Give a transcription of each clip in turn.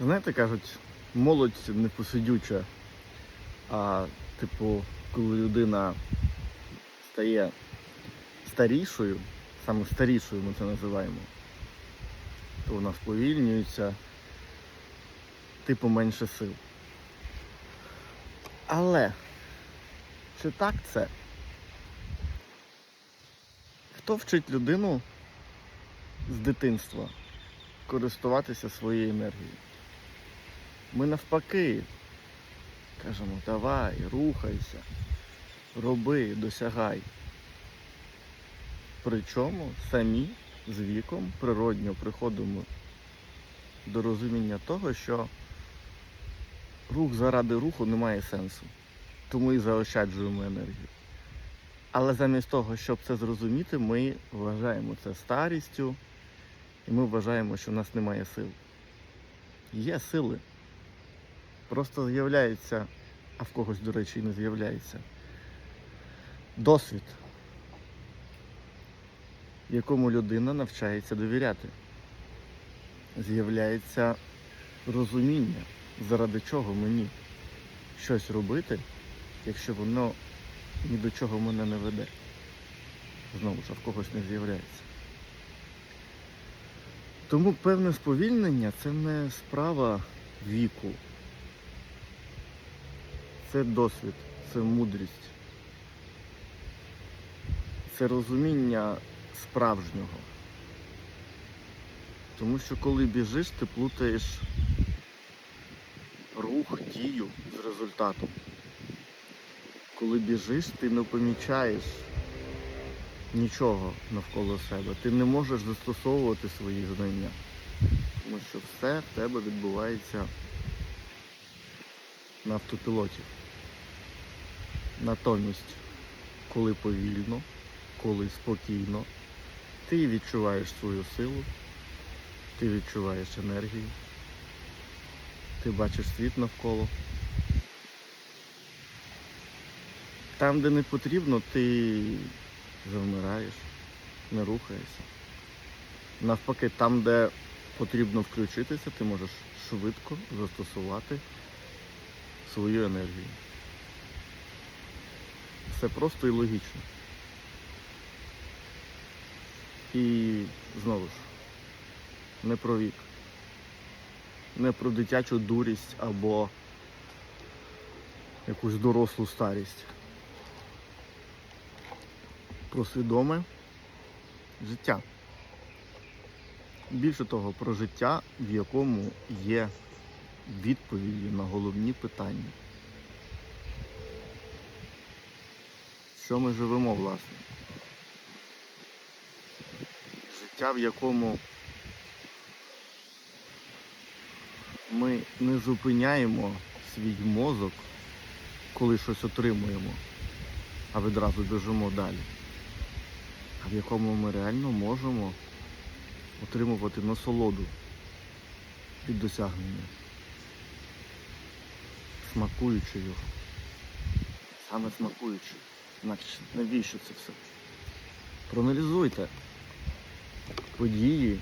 Знаєте, кажуть, молодь непосидюча, а типу, коли людина стає старішою, саме старішою ми це називаємо, то вона сповільнюється, типу менше сил. Але чи так це? Хто вчить людину з дитинства користуватися своєю енергією? Ми навпаки кажемо, давай, рухайся, роби, досягай. Причому самі з віком природньо приходимо до розуміння того, що рух заради руху не має сенсу. Тому і заощаджуємо енергію. Але замість того, щоб це зрозуміти, ми вважаємо це старістю, і ми вважаємо, що в нас немає сил. Є сили. Просто з'являється, а в когось, до речі, і не з'являється. Досвід, якому людина навчається довіряти. З'являється розуміння, заради чого мені щось робити, якщо воно ні до чого мене не веде. Знову ж, а в когось не з'являється. Тому певне сповільнення це не справа віку. Це досвід, це мудрість. Це розуміння справжнього. Тому що коли біжиш, ти плутаєш рух, дію з результатом. Коли біжиш, ти не помічаєш нічого навколо себе. Ти не можеш застосовувати свої знання. Тому що все в тебе відбувається на автопілоті. Натомість, коли повільно, коли спокійно, ти відчуваєш свою силу, ти відчуваєш енергію, ти бачиш світ навколо. Там, де не потрібно, ти завмираєш, не рухаєшся. Навпаки, там, де потрібно включитися, ти можеш швидко застосувати свою енергію. Все просто і логічно. І знову ж, не про вік, не про дитячу дурість або якусь дорослу старість. Про свідоме життя. Більше того, про життя, в якому є відповіді на головні питання. Що ми живемо, власне? Життя, в якому ми не зупиняємо свій мозок, коли щось отримуємо, а відразу біжимо далі. А в якому ми реально можемо отримувати насолоду від досягнення, смакуючи його. Саме смакуючи. Інакше навіщо це все? Проаналізуйте події,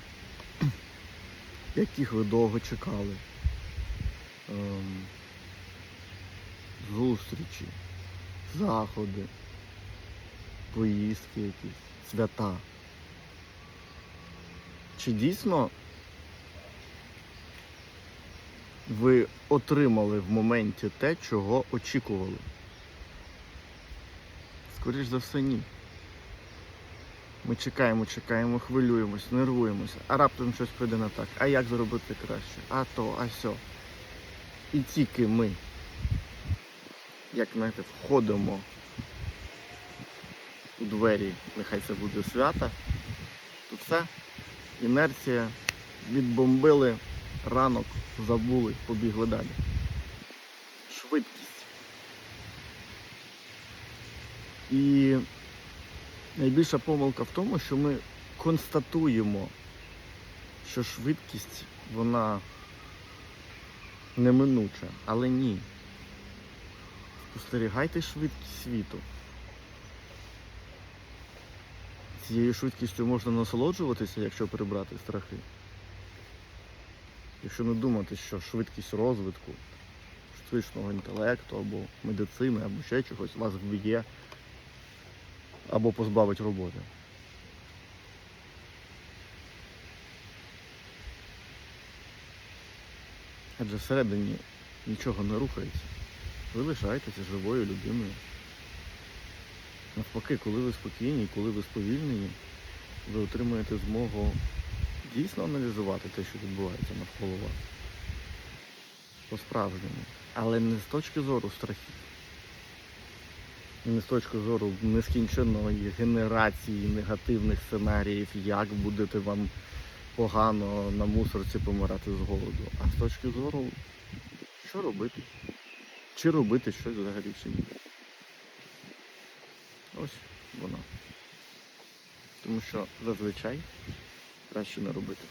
яких ви довго чекали. Ем, зустрічі, заходи, поїздки якісь, свята. Чи дійсно ви отримали в моменті те, чого очікували? Скоріш за все, ні. Ми чекаємо, чекаємо, хвилюємось, нервуємося, а раптом щось піде не так. А як зробити краще? А то, а сьо. І тільки ми, як знаєте, входимо у двері, нехай це буде свята, то все, інерція, відбомбили ранок, забули, побігли далі. Швидкість. І найбільша помилка в тому, що ми констатуємо, що швидкість, вона неминуча, але ні. Спостерігайте швидкість світу. Цією швидкістю можна насолоджуватися, якщо прибрати страхи. Якщо не думати, що швидкість розвитку штучного інтелекту або медицини, або ще чогось вас вб'є або позбавить роботи. Адже всередині нічого не рухається. Ви лишаєтеся живою людиною. Навпаки, коли ви спокійні, коли ви сповільнені, ви отримуєте змогу дійсно аналізувати те, що відбувається навколо вас. По-справжньому. Але не з точки зору страхів. Не з точки зору нескінченної генерації негативних сценаріїв, як будете вам погано на мусорці помирати з голоду, а з точки зору, що робити? Чи робити щось взагалі чи ні. Ось вона. Тому що зазвичай не робити.